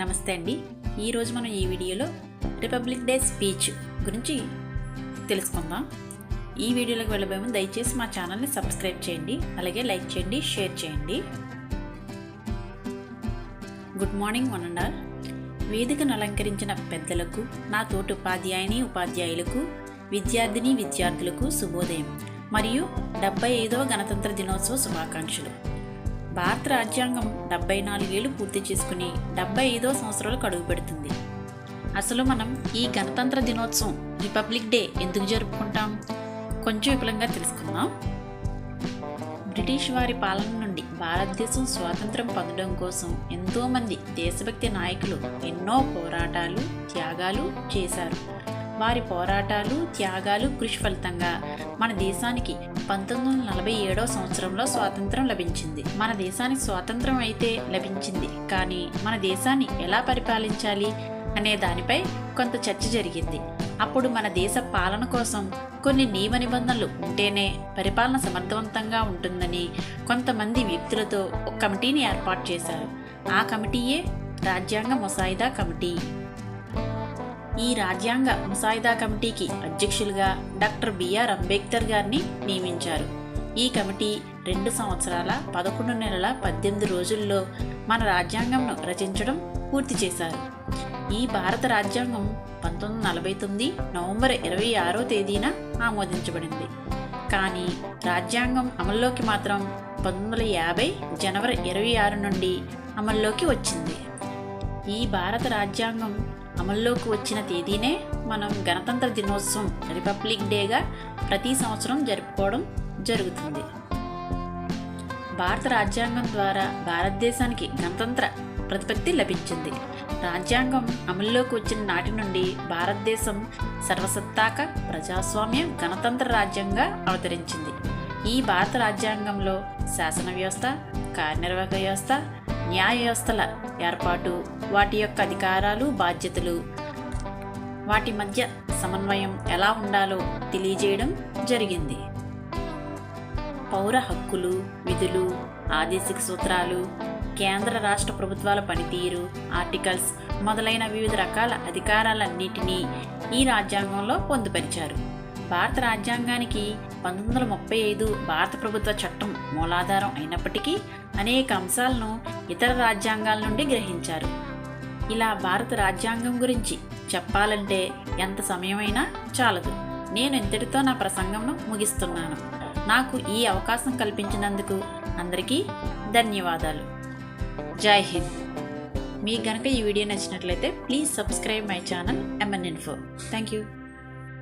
నమస్తే అండి. ఈరోజు మనం ఈ వీడియోలో రిపబ్లిక్ డే స్పీచ్ గురించి తెలుసుకుందాం. ఈ వీడియోలోకి వెళ్ళబోయే దయచేసి మా ఛానల్ని సబ్స్క్రైబ్ చేయండి అలాగే లైక్ చేయండి షేర్ చేయండి. Good morning one and all వేదికను అలంకరించిన పెద్దలకు నా తోటి ఉపాధ్యాయుని ఉపాధ్యాయులకు విద్యార్థిని విద్యార్థులకు శుభోదయం మరియు డెబ్బై ఐదవ గణతంత్ర దినోత్సవ శుభాకాంక్షలు. భారత రాజ్యాంగం డెబ్బై నాలుగేళ్ళు పూర్తి చేసుకుని డెబ్బై ఐదో సంవత్సరాలకు అడుగుపెడుతుంది అసలు మనం ఈ గణతంత్ర దినోత్సవం రిపబ్లిక్ డే ఎందుకు జరుపుకుంటాం? కొంచెం విపులంగా తెలుసుకుందాం. బ్రిటిష్ వారి పాలన నుండి భారతదేశం స్వాతంత్రం పొందడం కోసం ఎంతోమంది దేశభక్తి నాయకులు ఎన్నో పోరాటాలు త్యాగాలు చేశారు. వారి పోరాటాలు త్యాగాలు కృషి ఫలితంగా మన దేశానికి పంతొమ్మిది వందల నలభై ఏడో సంవత్సరంలో స్వాతంత్రం లభించింది. మన దేశానికి స్వాతంత్రం అయితే లభించింది. కానీ మన దేశాన్ని ఎలా పరిపాలించాలి అనే దానిపై కొంత చర్చ జరిగింది. అప్పుడు మన దేశ పాలన కోసం కొన్ని నియమ నిబంధనలు ఉంటేనే పరిపాలన సమర్థవంతంగా ఉంటుందని కొంతమంది వ్యక్తులతో ఒక కమిటీని ఏర్పాటు చేశారు. ఆ కమిటీయే రాజ్యాంగ ముసాయిదా కమిటీ. ఈ రాజ్యాంగ ముసాయిదా కమిటీకి అధ్యక్షులుగా డాక్టర్ బిఆర్ అంబేద్కర్ గారిని నియమించారు. ఈ కమిటీ రెండు సంవత్సరాల పదకొండు నెలల పద్దెనిమిది రోజుల్లో మన రాజ్యాంగంను రచించడం పూర్తి చేశారు. ఈ భారత రాజ్యాంగం పంతొమ్మిది నలభై తొమ్మిది నవంబర్ ఇరవై ఆరో తేదీన ఆమోదించబడింది. కానీ రాజ్యాంగం అమల్లోకి మాత్రం పంతొమ్మిది వందల యాభై జనవరి ఇరవై ఆరు నుండి అమల్లోకి వచ్చింది. ఈ భారత రాజ్యాంగం అమల్లోకి వచ్చిన తేదీనే మనం గణతంత్ర దినోత్సవం రిపబ్లిక్ డేగా ప్రతి సంవత్సరం జరుపుకోవడం జరుగుతుంది. భారత రాజ్యాంగం ద్వారా భారతదేశానికి గణతంత్ర ప్రతిపత్తి లభించింది. రాజ్యాంగం అమల్లోకి వచ్చిన నాటి నుండి భారతదేశం సర్వసత్తాక ప్రజాస్వామ్య గణతంత్ర రాజ్యంగా అవతరించింది. ఈ భారత రాజ్యాంగంలో శాసన వ్యవస్థ కార్యనిర్వాహక వ్యవస్థ న్యాయ వ్యవస్థల ఏర్పాటు వాటి యొక్క అధికారాలు బాధ్యతలు వాటి మధ్య సమన్వయం ఎలా ఉండాలో తెలియజేయడం జరిగింది. పౌర హక్కులు విధులు ఆదేశిక సూత్రాలు కేంద్ర రాష్ట్ర ప్రభుత్వాల పనితీరు ఆర్టికల్స్ మొదలైన వివిధ రకాల అధికారాలన్నిటినీ ఈ రాజ్యాంగంలో పొందుపరిచారు. భారత రాజ్యాంగానికి పంతొమ్మిది వందల ముప్పై ఐదు భారత ప్రభుత్వ చట్టం మూలాధారం అయినప్పటికీ అనేక అంశాలను ఇతర రాజ్యాంగాల నుండి గ్రహించారు. ఇలా భారత రాజ్యాంగం గురించి చెప్పాలంటే ఎంత సమయమైనా చాలదు. నేను ఇంతటితో నా ప్రసంగంను ముగిస్తున్నాను. నాకు ఈ అవకాశం కల్పించినందుకు అందరికీ ధన్యవాదాలు. జై హింద్. మీకు గనక ఈ వీడియో నచ్చినట్లయితే please subscribe my channel MN info thank you